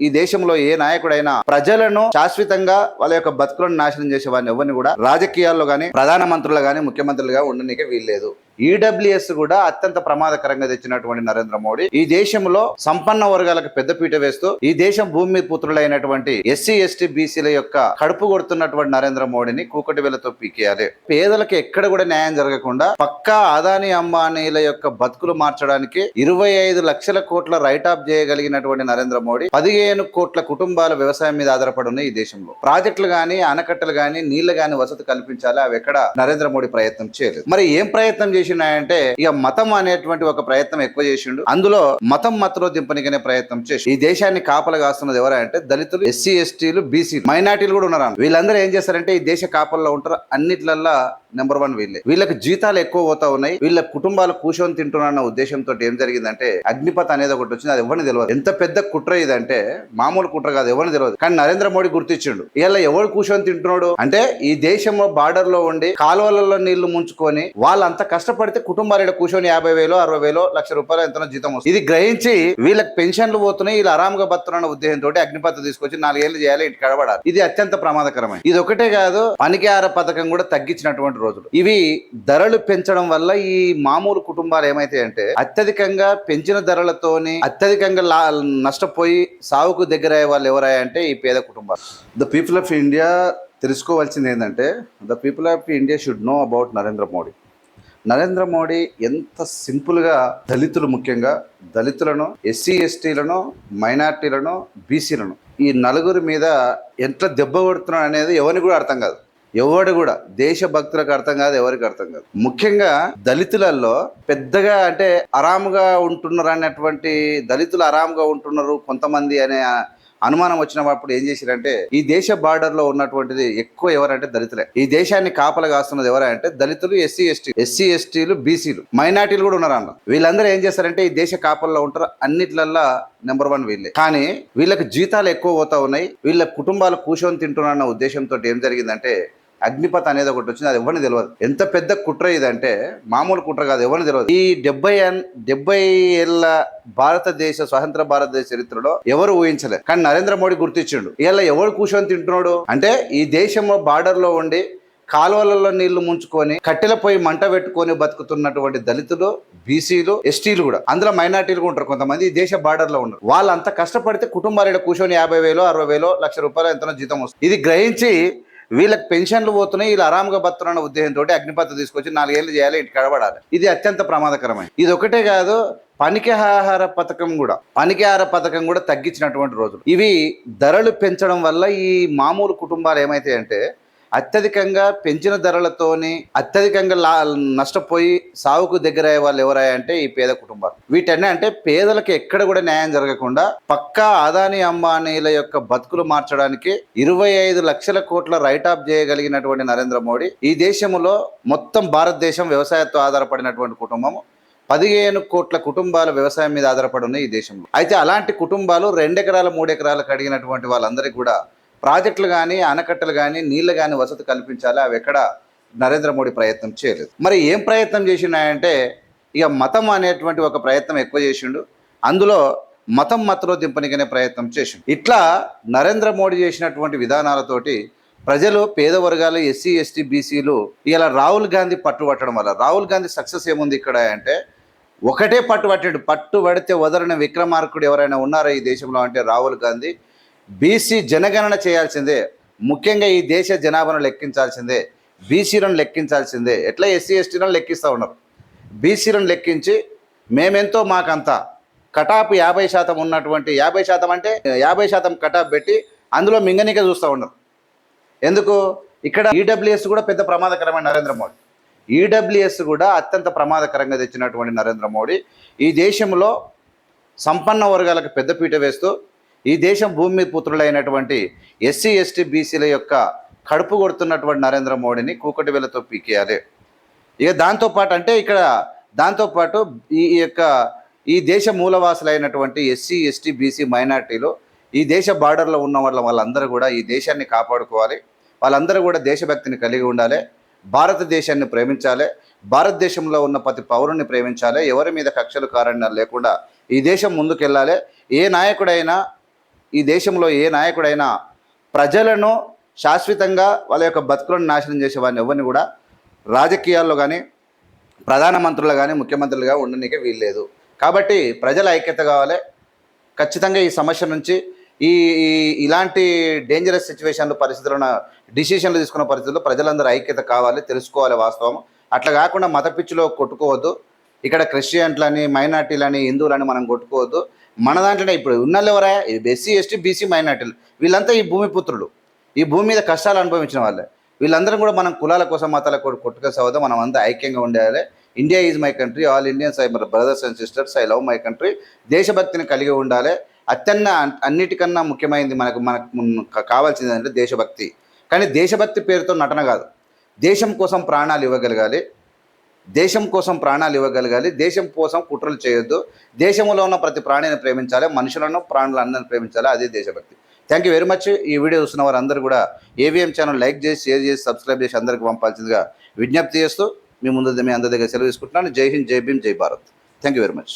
ఈ దేశంలో ఏ నాయకుడైనా ప్రజలను శాశ్వతంగా వాళ్ళ యొక్క బతుకులను నాశనం చేసే వారిని ఎవరిని కూడా రాజకీయాల్లో కానీ ప్రధానమంత్రులు కానీ ముఖ్యమంత్రులుగా ఉండనీకే వీల్లేదు. ఈడబ్ల్యూఎస్ కూడా అత్యంత ప్రమాదకరంగా తెచ్చినటువంటి నరేంద్ర మోడీ. ఈ దేశంలో సంపన్న వర్గాలకు పెద్దపీట వేస్తూ ఈ దేశం భూమి మీద పుత్రులైనటువంటి ఎస్సీ ఎస్టీ బీసీల యొక్క కడుపు కొడుతున్నటువంటి నరేంద్ర మోడీని కూకటి వేలతో పీకేయాలి. పేదలకు ఎక్కడ కూడా న్యాయం జరగకుండా పక్కా అదాని అంబానీల యొక్క బతుకులు మార్చడానికి ఇరవై ఐదు లక్షల కోట్ల రైట్ ఆఫ్ చేయగలిగినటువంటి నరేంద్ర మోడీ పదిహేను కోట్ల కుటుంబాల వ్యవసాయం మీద ఆధారపడి ఉన్నాయి ఈ దేశంలో. ప్రాజెక్టులు కానీ ఆనకట్టలు కానీ నీళ్ళు గానీ వసతి కల్పించాలి. అవి ఎక్కడ నరేంద్ర మోడీ ప్రయత్నం చేయలేదు. మరి ఏం ప్రయత్నం చేసి చేసినాయంటే ఇక మతం అనేటువంటి ఒక ప్రయత్నం ఎక్కువ చేసిండు. అందులో మతం మతలో దింపనికనే ప్రయత్నం చేసి ఈ దేశాన్ని కాపలు కాస్తున్నది ఎవరంటే దళితులు ఎస్సీ ఎస్టీలు బీసీ మైనార్టీలు కూడా ఉన్నారు వీళ్ళందరూ ఏం చేస్తారంటే ఈ దేశ కాపల్లో ఉంటారు. అన్నిట్లల్లా నెంబర్ వన్ వీళ్ళే. వీళ్ళకి జీతాలు ఎక్కువ పోతా ఉన్నాయి. వీళ్ళ కుటుంబాలు కూర్చొని తింటున్న ఉద్దేశంతో ఏం జరిగిందంటే అగ్నిపథ్ అనేది ఒకటి వచ్చింది. అది ఎవరిని తెలియదు ఎంత పెద్ద కుట్ర ఇదంటే మామూలు కుట్ర కాదు. ఎవరిని తెలియదు కానీ నరేంద్ర మోడీ గుర్తించిండు ఇలా ఎవరు కూర్చొని తింటున్నాడు? అంటే ఈ దేశంలో బార్డర్లో ఉండి కాలువలలో నీళ్ళు ముంచుకొని వాళ్ళంతా కష్టపడితే కుటుంబాలు ఈడ కూర్చొని యాభై వేలు అరవై వేలు లక్ష రూపాయలు ఎంతనో జీతం వస్తుంది. ఇది గ్రహించి వీళ్ళకి పెన్షన్లు పోతున్నాయి వీళ్ళు ఆరాంగా బతున్న ఉద్దేశంతో అగ్నిపత్ర తీసుకొచ్చి నాలుగేళ్ళు చేయాలి ఇటు కడబడాలి ఇది అత్యంత ప్రమాదకరమైన ఇది ఒకటే కాదు పనికిహార పథకం కూడా తగ్గించినటువంటి రోజులు. ఇవి ధరలు పెంచడం వల్ల ఈ మామూలు కుటుంబాలు ఏమైతాయి అంటే అత్యధికంగా పెంచిన ధరలతోని అత్యధికంగా లా- నష్టపోయి సావుకు దగ్గర అయ్యే వాళ్ళు ఎవరయ్యా అంటే ఈ పేద కుటుంబాలు. ద పీపుల్ ఆఫ్ ఇండియా తెలుసుకోవాల్సింది ఏంటంటే the people of India should know about Narendra Modi Narendra Modi ఎంత సింపుల్గా దళితులు ముఖ్యంగా దళితులను ఎస్సీ ఎస్టీలను మైనార్టీలను బీసీలను ఈ నలుగురి మీద ఎంత దెబ్బ కొడుతున్నాడు అనేది ఎవరికి కూడా అర్థం కాదు. ఎవడు కూడా దేశభక్తులకు అర్థం కాదు ఎవరికి అర్థం కాదు. ముఖ్యంగా దళితులలో పెద్దగా అంటే ఆరాముగా ఉంటున్నారు అనేటువంటి దళితులు ఆరాముగా ఉంటున్నారు కొంతమంది అనే అనుమానం వచ్చినప్పుడు ఏం చేశారంటే ఈ దేశ బార్డర్లో ఉన్నటువంటిది ఎక్కువ ఎవరంటే దళితులే. ఈ దేశాన్ని కాపలు కాస్తున్నది ఎవరంటే దళితులు ఎస్సీ ఎస్టీ. ఎస్సీ ఎస్టీలు బీసీలు. మైనార్టీలు కూడా ఉన్నారు అన్న వీళ్ళందరూ ఏం చేస్తారంటే ఈ దేశ కాపల్లో ఉంటారు. అన్నిట్లల్లా నెంబర్ వన్ వీళ్ళే. కానీ వీళ్ళకి జీతాలు ఎక్కువ పోతా ఉన్నాయి. వీళ్ళ కుటుంబాలు కూర్చొని తింటున్నారన్న ఉద్దేశంతో ఏం జరిగిందంటే అగ్నిపథ్ అనేది ఒకటి వచ్చింది అది ఎవరిని తెలియదు ఎంత పెద్ద కుట్ర ఇదంటే మామూలు కుట్ర కాదు ఎవరిని తెలియదు ఈ డెబ్బై డెబ్బై ఏళ్ళ భారతదేశ స్వతంత్ర భారతదేశ చరిత్రలో ఎవరు ఊహించలేదు కానీ నరేంద్ర మోడీ గుర్తించిండు. ఇలా ఎవరు కూర్చొని తింటున్నాడు? అంటే ఈ దేశంలో బార్డర్లో ఉండి కాలువలలో నీళ్ళు ముంచుకొని కట్టెల పోయి మంట పెట్టుకొని బతుకుతున్నటువంటి దళితులు బీసీలు ఎస్టీలు కూడా. అందులో మైనార్టీలు కూడా ఉంటారు కొంతమంది. ఈ దేశ బార్డర్లో ఉన్నారు వాళ్ళంతా కష్టపడితే కుటుంబాలు కూర్చొని యాభై వేలు అరవై వేలు లక్ష రూపాయలు ఎంతనో జీతం వస్తుంది. ఇది గ్రహించి వీళ్ళకి పెన్షన్లు పోతున్నాయి వీళ్ళు ఆరాముగా బతున్న ఉద్దేశంతో అగ్నిపత్ర తీసుకొచ్చి నాలుగేళ్ళు చేయాలి ఇటు కడబడాలి. ఇది అత్యంత ప్రమాదకరమైన ఇది ఒకటే కాదు పనికి ఆహార పథకం కూడా పనికి ఆహార పథకం కూడా తగ్గించినటువంటి రోజులు. ఇవి ధరలు పెంచడం వల్ల ఈ మామూలు కుటుంబాలు ఏమైతాయంటే అంటే అత్యధికంగా పెంచిన ధరలతోని అత్యధికంగా లా నష్టపోయి సావుకు దగ్గర అయ్యే వాళ్ళు ఎవరాయంటే ఈ పేద కుటుంబాలు. వీటన్నీ అంటే పేదలకు ఎక్కడ కూడా న్యాయం జరగకుండా పక్కా అదాని అంబానీల యొక్క బతుకులు మార్చడానికి ఇరవై ఐదు లక్షల కోట్ల రైట్ ఆఫ్ చేయగలిగినటువంటి నరేంద్ర మోడీ ఈ దేశంలో మొత్తం భారతదేశం వ్యవసాయంతో ఆధారపడినటువంటి కుటుంబం పదిహేను కోట్ల కుటుంబాల వ్యవసాయం మీద ఆధారపడి ఉన్నాయి ఈ దేశంలో. అయితే అలాంటి కుటుంబాలు రెండెకరాల మూడెకరాలకు అడిగినటువంటి వాళ్ళందరికీ కూడా ప్రాజెక్టులు కానీ ఆనకట్టలు కానీ నీళ్ళు కానీ వసతి కల్పించాలి. అవి ఎక్కడ నరేంద్ర మోడీ ప్రయత్నం చేయలేదు. మరి ఏం ప్రయత్నం చేసినాయంటే ఇక మతం అనేటువంటి ఒక ప్రయత్నం ఎక్కువ చేసిండు. అందులో మతం మతలో దింపనికనే ప్రయత్నం చేసిండు. ఇట్లా నరేంద్ర మోడీ చేసినటువంటి విధానాలతోటి ప్రజలు పేద వర్గాలు ఎస్సీ ఎస్టీ బీసీలు ఇలా రాహుల్ గాంధీ పట్టుబట్టడం వల్ల రాహుల్ గాంధీ సక్సెస్ ఏముంది ఇక్కడ అంటే ఒకటే పట్టు పట్టుబడితే పట్టు పడితే వదలని విక్రమార్కుడు ఎవరైనా ఉన్నారా ఈ దేశంలో అంటే రాహుల్ గాంధీ? బీసీ జనగణన చేయాల్సిందే. ముఖ్యంగా ఈ దేశ జనాభాను లెక్కించాల్సిందే. బీసీలను లెక్కించాల్సిందే. ఎట్లా ఎస్సీ ఎస్టీలను లెక్కిస్తూ ఉన్నారు? బీసీలను లెక్కించి మేమెంతో మాకంతా కటాప్ యాభై శాతం ఉన్నటువంటి యాభై శాతం అంటే యాభై శాతం కటాప్ పెట్టి అందులో మింగనిక చూస్తూ ఉన్నారు. ఎందుకు? ఇక్కడ ఈడబ్ల్యూఎస్ కూడా పెద్ద ప్రమాదకరమైన నరేంద్ర మోడీ. ఈడబ్ల్యూఎస్ కూడా అత్యంత ప్రమాదకరంగా తెచ్చినటువంటి నరేంద్ర మోడీ. ఈ దేశంలో సంపన్న వర్గాలకు పెద్దపీట వేస్తూ ఈ దేశం భూమి పుత్రులైనటువంటి ఎస్సీ ఎస్టీ బీసీల యొక్క కడుపు కొడుతున్నటువంటి నరేంద్ర మోడీని కూకటి వేలతో పీకేయాలి. ఇక దాంతోపాటు అంటే ఇక్కడ దాంతోపాటు ఈ ఈ యొక్క ఈ దేశ మూలవాసులైనటువంటి ఎస్సీ ఎస్టీ బీసీ మైనార్టీలు ఈ దేశ బార్డర్లో ఉన్న వాళ్ళ వాళ్ళందరూ కూడా ఈ దేశాన్ని కాపాడుకోవాలి. వాళ్ళందరూ కూడా దేశభక్తిని కలిగి ఉండాలి. భారతదేశాన్ని ప్రేమించాలి. భారతదేశంలో ఉన్న ప్రతి పౌరుని ప్రేమించాలి. ఎవరి మీద కక్షలు కారణాలు లేకుండా ఈ దేశం ముందుకెళ్ళాలి. ఏ నాయకుడైనా ఈ దేశంలో ఏ నాయకుడైనా ప్రజలను శాశ్వతంగా వాళ్ళ యొక్క బతుకులను నాశనం చేసే వారిని ఎవరిని కూడా రాజకీయాల్లో కానీ ప్రధానమంత్రులు కానీ ముఖ్యమంత్రులుగా ఉండనీకే వీల్లేదు. కాబట్టి ప్రజల ఐక్యత కావాలి. ఖచ్చితంగా ఈ సమస్య నుంచి ఈ ఈ- ఇలాంటి డేంజరస్ సిచ్యువేషన్లు పరిస్థితులను డిసిషన్లు తీసుకున్న పరిస్థితుల్లో ప్రజలందరూ ఐక్యత కావాలి తెలుసుకోవాలి వాస్తవం. అట్లా కాకుండా మత పిచ్చిలో కొట్టుకోవద్దు. ఇక్కడ క్రిస్టియన్లని మైనార్టీలని హిందువులని మనం కొట్టుకోవద్దు. మన దాంట్లోనే ఇప్పుడు ఉన్నోళ్ళు ఎవరా? ఎస్సీ ఎస్టీ బీసీ మైనార్టీలు. వీళ్ళంతా ఈ భూమి పుత్రులు. ఈ భూమి మీద కష్టాలు అనుభవించిన వాళ్ళే. వీళ్ళందరం కూడా మనం కులాల కోసం మతాల కూడా కొట్టుకొసవద్దు మనం అంతా ఐక్యంగా ఉండాలి. India is my country all Indians I my brothers and sisters I love my country దేశభక్తిని కలిగి ఉండాలి. అత్యన్న అన్నిటికన్నా ముఖ్యమైనది మనకు మనకు కావాల్సింది అంటే దేశభక్తి. కానీ దేశభక్తి పేరుతో నటన కాదు. దేశం కోసం ప్రాణాలు ఇవ్వగలగాలి. దేశం కోసం ప్రాణాలు ఇవ్వగలగాలి దేశం కోసం కుట్రలు చేయొద్దు దేశంలో ఉన్న ప్రతి ప్రాణిని ప్రేమించాలి మనుషులను ప్రాణులు అందరిని ప్రేమించాలి అదే దేశభక్తి. థ్యాంక్ యూ వెరీ మచ్ ఈ వీడియో చూసిన వారందరూ కూడా ఏవిఎం ఛానల్ లైక్ చేసి షేర్ చేసి సబ్స్క్రైబ్ చేసి అందరికీ పంపాల్సిందిగా విజ్ఞప్తి చేస్తూ మీ ముందు మీ అందరి దగ్గర సెలవు తీసుకుంటున్నాను. జై హింద్ జై భీమ్ జై Bharat. Thank you very much